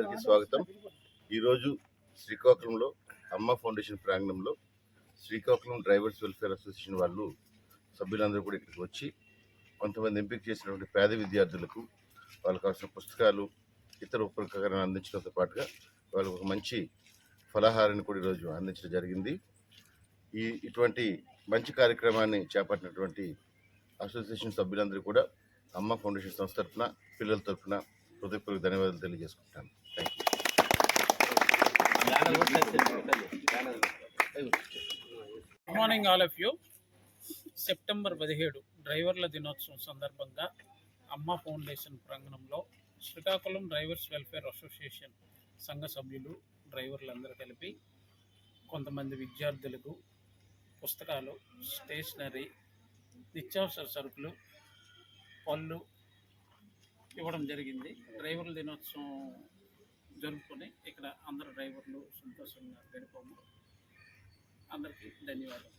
అందరికీ స్వాగతం. ఈరోజు శ్రీకాకుళంలో అమ్మ ఫౌండేషన్ ప్రాంగణంలో శ్రీకాకుళం డ్రైవర్స్ వెల్ఫేర్ అసోసియేషన్ వాళ్ళు సభ్యులందరూ కూడా ఇక్కడికి వచ్చి కొంతమంది ఎంపిక చేసినటువంటి పేద విద్యార్థులకు వాళ్ళకు కావాల్సిన పుస్తకాలు ఇతర ఉపకరణాలు అందించడంతో పాటుగా వాళ్ళకు ఒక మంచి ఫలాహారాన్ని కూడా ఈరోజు అందించడం జరిగింది. ఈ ఇటువంటి మంచి కార్యక్రమాన్ని చేపట్టినటువంటి అసోసియేషన్ సభ్యులందరూ కూడా అమ్మ ఫౌండేషన్ సంస్థ తరఫున పిల్లల తరఫున హృదయపూర్వక ధన్యవాదాలు తెలియజేసుకుంటాను. Thank you good morning all of you September పదిహేడు డ్రైవర్ల దినోత్సవం సందర్భంగా అమ్మ ఫౌండేషన్ ప్రాంగణంలో శ్రీకాకుళం డ్రైవర్స్ వెల్ఫేర్ అసోసియేషన్ సంఘ సభ్యులు డ్రైవర్లందరూ కలిపి కొంతమంది విద్యార్థులకు పుస్తకాలు స్టేషనరీ నిత్యావసర సరుకులు పళ్ళు ఇవ్వడం జరిగింది. డ్రైవర్ల దినోత్సవం జరుపుకొని ఇక్కడ అందరు డ్రైవర్లు సంతోషంగా గడిపాము. అందరికీ ధన్యవాదాలు.